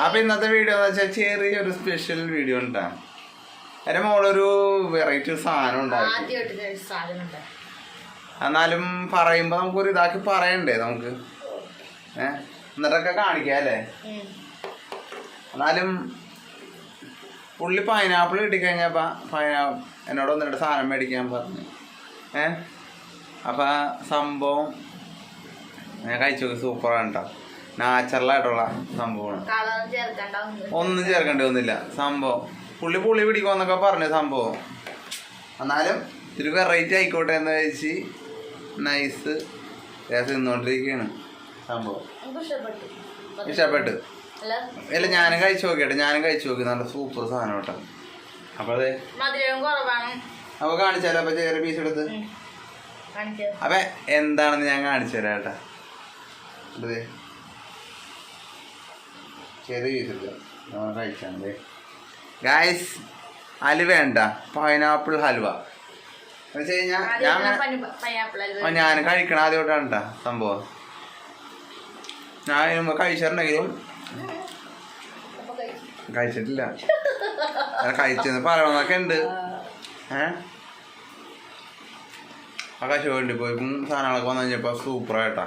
അപ്പൊ ഇന്നത്തെ വീഡിയോ എന്ന് വെച്ചാൽ ചെറിയൊരു സ്പെഷ്യൽ വീഡിയോ ഉണ്ടാ. എന്റെ മോളൊരു വെറൈറ്റി സാധനം ഉണ്ടാക്കി. എന്നാലും പറയുമ്പോ നമുക്കൊരു ഇതാക്കി പറയണ്ടേ നമുക്ക്? ഏ? എന്നിട്ടൊക്കെ കാണിക്കാം അല്ലേ. എന്നാലും പുള്ളി പൈനാപ്പിൾ കിട്ടിക്കഴിഞ്ഞപ്പ പൈനാ എന്നോട് ഒന്ന് രണ്ട് സാധനം മേടിക്കാൻ പറഞ്ഞു. ഏ? അപ്പൊ സംഭവം ഞാൻ കഴിച്ചു നോക്കി സൂപ്പറാണ് കേട്ടോ നാച്ചുറലായിട്ടുള്ള സംഭവമാണ്. ഒന്നും. ചേർക്കേണ്ടി വന്നില്ല. സംഭവം. പുള്ളി പുള്ളി പിടിക്കുമെന്നൊക്കെ പറഞ്ഞു സംഭവം. എന്നാലും ഇത്തിരി വെറൈറ്റി ആയിക്കോട്ടെ എന്ന് വെച്ച് നൈസ് തിന്നുകൊണ്ടിരിക്കുകയാണ് സംഭവം. ഇഷ്ടപ്പെട്ടു. ഇല്ല ഞാനും കഴിച്ചു നോക്കിയിട്ട്. ഞാനും കഴിച്ചു നോക്കി. നല്ല സൂപ്പർ സാധനം കേട്ടോ. അപ്പൊ അതെ. അപ്പൊ കാണിച്ചാലോ? അപ്പൊ ചെറിയ പീസ് എടുത്ത്. അപ്പം എന്താണെന്ന് ഞാൻ കാണിച്ചു തരാം കേട്ടോ. അതെ ചെറിയ പീസ് എടുക്കാം നമ്മൾ കഴിച്ചാൽ മതി ഗായ്സ് ഹലുവ വേണ്ട പൈനാപ്പിൾ ഹൽവ. എന്ന് വെച്ച് കഴിഞ്ഞാൽ ഞാൻ ഞാൻ കഴിക്കണ. ആദ്യമായിട്ടാണ് കേട്ടോ സംഭവം. ഞാൻ മുമ്പ് കഴിച്ചിട്ടുണ്ടെങ്കിലും കഴിച്ചിട്ടില്ല. കഴിച്ചെന്ന് പറയണമെന്നൊക്കെ ഉണ്ട്. ഏ? ആ കശു വേണ്ടി പോയി സാധനങ്ങളൊക്കെ വന്നു കഴിഞ്ഞപ്പോൾ സൂപ്പറായിട്ടാ.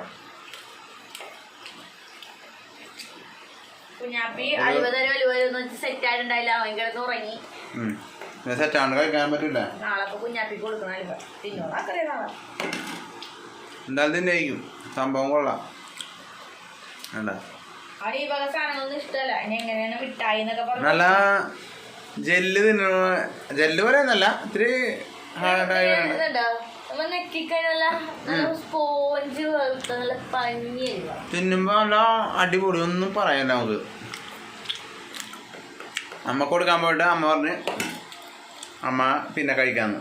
കുഞ്ഞാപ്പി അലുവതരം അലുവതരം വെച്ച് സെറ്റ് ആയിട്ടുണ്ടായില്ല. അവൻ കിടന്ന് ഉറങ്ങി. സെറ്റാണ്ട് കഴിക്കാൻ പറ്റില്ല നാളെ ഇപ്പൊ കുഞ്ഞാപ്പിക്ക് കൊടുക്കണം അലുവ തിന്നോളാം. അറിയാം നാളെ. എന്തായാലും സംഭവം കൊള്ളാം. വേണ്ട അവൻ ഈ വക സാധനങ്ങളൊന്നും ഇഷ്ടമല്ല. ഇനി എങ്ങനെയാണ് മിഠായി എന്നൊക്കെ പറഞ്ഞു നല്ല ജെല്ല് തിന്നണ ജെല്ല് പറയുന്നല്ല ഇത്തിരി ഹാർഡായി നമ്മ നെക്കിക്കഴിഞ്ഞല്ല സ്പോഞ്ച് പോലത്തെ നല്ല പഞ്ഞി തിന്നുമ്പോ നല്ല അടിപൊളി ഒന്നും പറയാനില്ല നമുക്ക്. അമ്മ കൊടുക്കാൻ പോയിട്ട് അമ്മ പറഞ്ഞ് അമ്മ പിന്നെ കഴിക്കാന്ന്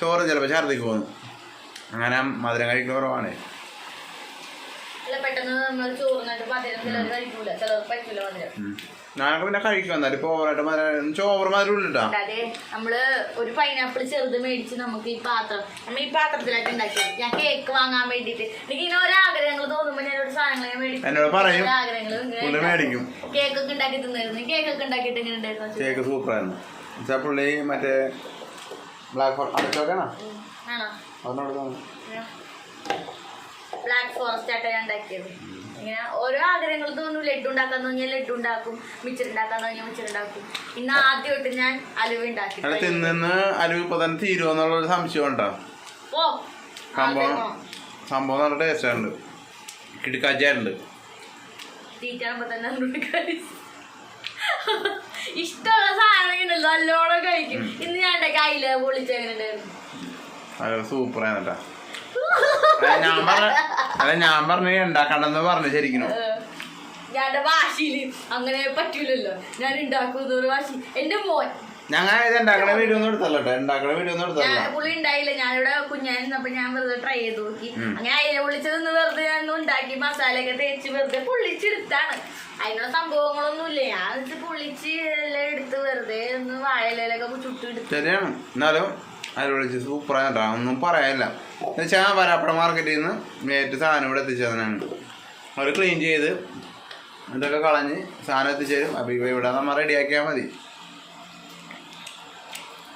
ചോറ് ചിലപ്പോൾ ഛർദിക്ക് പോന്നു അങ്ങനെ മധുരം കഴിക്കുന്ന കുറവാണ്. പെട്ടെന്ന് നമ്മൾ ചോറ് കഴിക്കൂല. ചിലപ്പോ പറ്റൂല മധുരം. ഞാനൊക്കെ പിന്നെ കഴിക്കും എന്നാലും ഇപ്പോൾ ഓവറായിട്ട് മധുരം ഉള്ളിട്ടാ അതെ നമ്മൾ ഒരു പൈനാപ്പിൾ ചെറുത് മേടിച്ച് നമുക്ക് ഈ പാത്രം നമ്മൾ ഈ പാത്രത്തിലായിട്ട് ഉണ്ടാക്കിയത്. ഞാൻ കേക്ക് വാങ്ങാൻ വേണ്ടിട്ട് എനിക്ക് ഇങ്ങനെ ഓരോ ആഗ്രഹങ്ങൾ തോന്നുമ്പോ ഞാൻ ഒരു സാധനങ്ങൾ മേടിക്കും. എന്നോട് പറയും പുള്ളി മേടിക്കും. കേക്ക് ഒക്കെ ഉണ്ടാക്കി തിന്നായിരുന്നു. കേക്ക് ഒക്കെ ഉണ്ടാക്കിയിട്ട് ഇങ്ങനെ ഉണ്ടായിരുന്നു? കേക്ക് സൂപ്പറായിരുന്നു. എന്നുവെച്ചാൽ പുള്ളി മറ്റേ ബ്ലാക്ക് ഫോറസ്റ്റ്. ആണോ? അതിനോട് ബ്ലാക്ക് ഫോറസ്റ്റ് ആയിട്ട് ഞാൻ ഉണ്ടാക്കിയത്. ഇങ്ങനെ ഓരോ ആഗ്രഹങ്ങൾ തോന്നും ലഡു ഉണ്ടാക്കാൻ തോന്നിയാൽ ലഡു ഉണ്ടാക്കും. മിച്ചർ ഉണ്ടാക്കാൻ തോന്നിയാൽ മിച്ചർ ഉണ്ടാക്കും. ഇന്ന് ആദ്യമായിട്ട് ഞാൻ അലുവ ഉണ്ടാക്കി തിന്ന് അലുവ് ഇപ്പൊ തന്നെ തീരുമെന്നുള്ളൊരു സംശയം ഉണ്ടോ? സംഭവം സംഭവം നല്ല ടേസ്റ്റ് ഉണ്ട് തീറ്റാകുമ്പോ തന്നെ കഴിച്ച്. ഇഷ്ടമുള്ള സാധനം ഉണ്ടല്ലോ നല്ലോണം കഴിക്കും. ഇന്ന് ഞാൻ കയ്യിലെ പൊളിച്ചു പൊളിച്ചെങ്ങനെ കേട്ടാ അല്ല ഞാൻ പറഞ്ഞ അല്ല ഞാൻ പറഞ്ഞ ഉണ്ടാക്കണ്ടെന്ന് പറഞ്ഞു ശരിക്കും ഞാൻ വാശിയിൽ അങ്ങനെ പറ്റൂലല്ലോ. ഞാൻ ഉണ്ടാക്കുന്നൊരു വാശി. എന്റെ മോൻ ഞങ്ങൾ ഇത് ഉണ്ടാക്കണ വീഡിയോ ഒന്നും എടുത്തല്ലട്ടോ ഉണ്ടാക്കണ വീഡിയോ ഒന്നും എടുത്തല്ലോ. എടുത്തല്ല പുള്ളി ഉണ്ടായില്ല. ഞാനിവിടെ കുഞ്ഞായിരുന്നപ്പോ ഞാൻ വെറുതെ ട്രൈ ചെയ്ത് നോക്കി. അങ്ങനെ അയില പൊള്ളിച്ചതൊന്ന് വെറുതെ ഞാൻ ഉണ്ടാക്കി മസാലയൊക്കെ തേച്ച് വെറുതെ പൊള്ളിച്ചെടുത്താണ് അതിനുള്ള സംഭവങ്ങളൊന്നുമില്ല ഞാൻ പൊള്ളിച്ച് എല്ലാം എടുത്ത് വെറുതെ ഒന്ന് വാഴയിലൊക്കെ ചുട്ടു ശരിയാണ്. എന്നാലും അതിൽ വിളിച്ച് സൂപ്പറാണ് കേട്ടോ ഒന്നും പറയാനില്ല. എന്നുവെച്ചാൽ ആ വരാപ്പട മാർക്കറ്റിൽ നിന്ന് നേരിട്ട് സാധനം ഇവിടെ എത്തിച്ചു തന്നെയാണ് അവർ ക്ലീൻ ചെയ്ത് ഇതൊക്കെ കളഞ്ഞ് സാധനം എത്തിച്ചേരും അപ്പോൾ ഇവ ഇവിടെ നമ്മൾ റെഡിയാക്കിയാൽ മതി.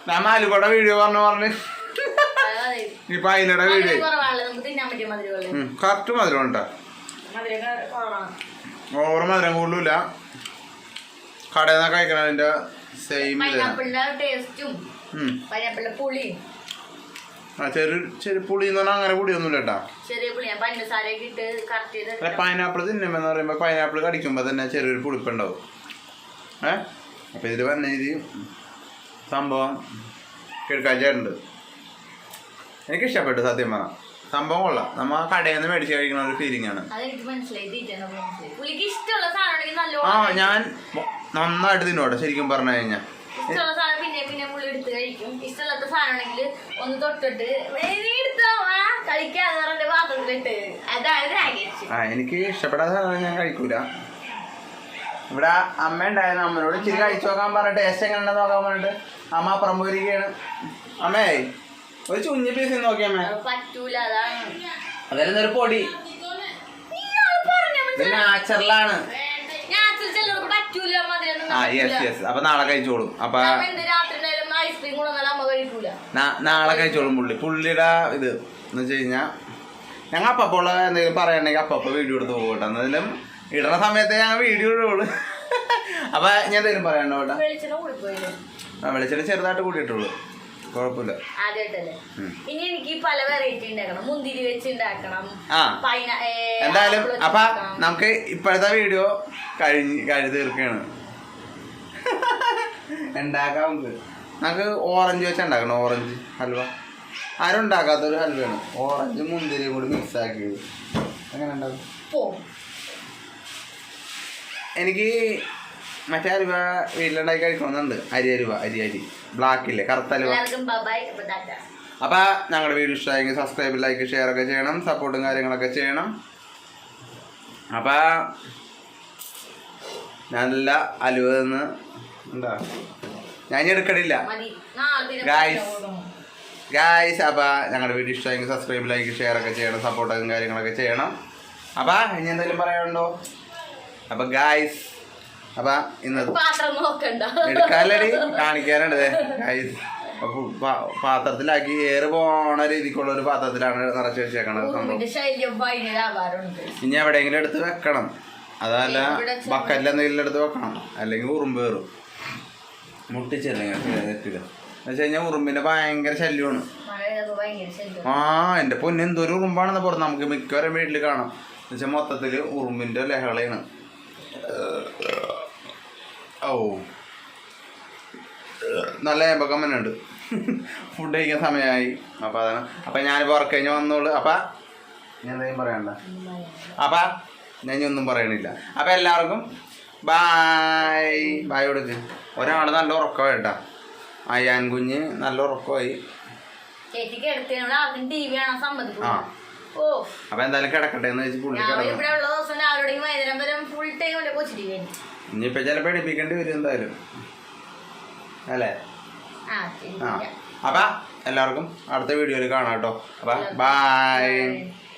നമ്മ ആലുക്കോട്ടെ വീഡിയോ പറഞ്ഞു പറഞ്ഞ്? ഇപ്പൊ അതിലൂടെ വീഡിയോ കറക്റ്റ് മധുരം ഉണ്ടോ? ഓവർ മധുരം കൂടുതലില്ല കടയിൽ നിന്ന് കഴിക്കണതിന്റെ സെയിം ഇത് ടേസ്റ്റും പൈനാപ്പിളിന്റെ പുളിയും. ആ ചെറു ചെറു എന്ന് പറഞ്ഞാൽ അങ്ങനെ പുളിയൊന്നുമില്ല കേട്ടോ. അല്ല പൈനാപ്പിൾ തിന്നുമെന്ന് പറയുമ്പോൾ പൈനാപ്പിൾ കടിക്കുമ്പോൾ തന്നെ ചെറിയൊരു പുളിപ്പുണ്ടാവും. ഏ? അപ്പോൾ ഇതിൽ വന്ന ഇത് സംഭവം കിടക്കാച്ചുണ്ട് എനിക്ക് ഇഷ്ടപ്പെട്ടു സത്യം പറഞ്ഞാൽ സംഭവം കൊള്ളാം. നമ്മ ആ കടയിൽ നിന്ന് മേടിച്ച് കഴിക്കുന്ന ഒരു ഫീലിംഗ് ആണ്. ആ ഞാൻ നന്നായിട്ട് തിന്നോട്ടെ ശരിക്കും പറഞ്ഞു കഴിഞ്ഞാൽ ഇഷ്ടമുള്ള സാധനം പിന്നെ പിന്നെ പുള്ളി എടുത്ത് കഴിക്കും. ഇഷ്ടമില്ലാത്ത സാധനമാണെങ്കിൽ ഒന്ന് തൊട്ടിട്ട് "ഏയ് നീ എടുത്തോ ആ കഴിക്കാന്ന് പറഞ്ഞിട്ട് പാത്രത്തിലിട്ട് അതാണ് രാഗേഷ് ആ എനിക്ക് ഇഷ്ടപ്പെടാത്ത സാധനം ഞാൻ കഴിക്കൂല. ഇവിടെ അമ്മ ഉണ്ടായിരുന്നു. അമ്മനോട് ഇച്ചിരി കഴിച്ചു നോക്കാൻ പറഞ്ഞിട്ട് ടേസ്റ്റ് എങ്ങനെ ഉണ്ടെന്ന് നോക്കാൻ പറഞ്ഞിട്ട് അമ്മ അപ്പുറം പോയിരിക്കുകയാണ്. അമ്മേ ഒരു ചുഞ്ഞി പീസ് നോക്കിയമ്മേ അത് പറ്റൂല അതാണ്. അതായിരുന്നു ഒരു പൊടി. നാച്ചുറലാണ് പറ്റൂല. ആ യെസ് യെസ് അപ്പൊ നാളെ കഴിച്ചോളും. അപ്പൊ നാളെ കഴിച്ചോളും പുള്ളി. പുള്ളിയുടെ ഇത് എന്ന് വെച്ച് കഴിഞ്ഞാ ഞങ്ങൾ അപ്പപ്പോൾ എന്തെങ്കിലും പറയണെങ്കിൽ അപ്പപ്പ വീഡിയോ എടുത്ത് പോകും കേട്ടോ. എന്നാലും ഇടുന്ന സമയത്ത് ഞങ്ങൾ വീഡിയോ ഇടുള്ളൂ. അപ്പൊ ഞാൻ എന്തെങ്കിലും പറയണ്ടോ കേട്ടോ? വെളിച്ചെണ്ണ കൂടിപ്പോയില്ലേ? ആ വെളിച്ചെണ്ണ ചെറുതായിട്ട് കുഴപ്പമില്ല. ഇനി എനിക്ക് പല വെറൈറ്റി ഉണ്ടാക്കണം. മുന്തിരി വെച്ച് ഉണ്ടാക്കണം. എന്തായാലും അപ്പൊ നമുക്ക് ഇപ്പോഴത്തെ വീഡിയോ കഴിഞ്ഞ് കഴിഞ്ഞ് തീർക്കാണ് നമുക്ക് ഓറഞ്ച് വെച്ച് ഉണ്ടാക്കണം ഓറഞ്ച് ഹൽവ. ആരും ഉണ്ടാക്കാത്തൊരു ഹൽവയാണ്. ഓറഞ്ച് മുന്തിരിയും കൂടി മിക്സ് ആക്കിയത്. അങ്ങനെ ഉണ്ടാക്കും? എനിക്ക് മറ്റേ അരുവ വീട്ടിലുണ്ടാക്കി കഴിക്കണമെന്നുണ്ട്. അരി അരുവ അരി അരി. ബ്ലാക്ക് ഇല്ലേ കറുത്ത ടാറ്റ. അപ്പൊ ഞങ്ങളുടെ വീഡിയോ ഇഷ്ടമായെങ്കിൽ സബ്സ്ക്രൈബ് ലൈക്ക് ഷെയർ ഒക്കെ ചെയ്യണം. സപ്പോർട്ടും കാര്യങ്ങളൊക്കെ ചെയ്യണം. അപ്പൊ നല്ല അലുവ നിന്ന് എന്താ ഞാൻ എടുക്കണില്ല. കൊടുക്കണം. ഗായ്സ് അപ്പൊ ഞങ്ങളുടെ വീഡിയോ ഇഷ്ടമായി സബ്സ്ക്രൈബ് ലൈക്ക് ഷെയർ ഒക്കെ ചെയ്യണം സപ്പോർട്ടും കാര്യങ്ങളൊക്കെ ചെയ്യണം. അപ്പൊ ഇനി എന്തെങ്കിലും പറയാനുണ്ടോ? അപ്പൊ ഗായ്സ് അപ്പൊ ഇന്ന് എടുക്കാനല്ലടി കാണിക്കാനുണ്ട് ഗായ്സ് പാത്രത്തിലാക്കി ഏറ് പോണ രീതിക്കുള്ള ഒരു പാത്രത്തിലാണ് നിറച്ച് വെച്ചേക്കണത് ഇനി എവിടെയെങ്കിലും എടുത്ത് വെക്കണം. അതല്ല ബക്കറ്റിൽ എന്തെങ്കിലും എടുത്ത് വെക്കണം. അല്ലെങ്കിൽ ഉറുമ്പ് കയറും. മുട്ടിച്ചെല്ലാം തെറ്റില്ല. എന്ന് വെച്ച് കഴിഞ്ഞാൽ ഉറുമ്പിന്റെ ഭയങ്കര ശല്യമാണ്. ആ എന്റെ പൊന്നെ എന്തൊരു ഉറുമ്പാണെന്ന് പുറത്ത് നമുക്ക് മിക്കവരും വീട്ടിൽ കാണാം. എന്ന് വെച്ചാൽ മൊത്തത്തിൽ ഉറുമ്പിന്റെ ലഹളയാണ്. ഓ നല്ല ഏമ്പക്കമ്മനുണ്ട് ഫുഡ് കഴിക്കാൻ സമയമായി. അപ്പം അതാണ്. അപ്പം ഞാനിപ്പോൾ വർക്ക് കഴിഞ്ഞ് വന്നോളൂ. അപ്പം ഞാൻ എന്തെങ്കിലും പറയണ്ട. അപ്പം ഞാൻ ഒന്നും പറയണില്ല. അപ്പം എല്ലാവർക്കും ബായ് ബായ് കൊടുക്ക് ഒരാൾ നല്ല ഉറക്കമായി കേട്ടാ. അയ്യാൻ കുഞ്ഞ് നല്ല ഉറക്കമായി. ചേച്ചിക്ക് എടുത്തതിനോട് ആർക്കും ടി വി കാണാൻ സമ്മതിക്കും ആ. ഓ. അപ്പം എന്തായാലും കിടക്കട്ടെ എന്ന് വെച്ച് പുള്ളി ഞാൻ കിടന്നു. ഇവിടെ ഉള്ള ദിവസം രാവിലെ വൈകുന്നേരം വരെ ഫുൾ ടൈം എടുപ്പിക്കേണ്ടി വരും എന്തായാലും. അല്ലേ? ആ ആ. ശരി അപ്പം എല്ലാവർക്കും അടുത്ത വീഡിയോയിൽ കാണാം കേട്ടോ. അപ്പൊ ബായ്.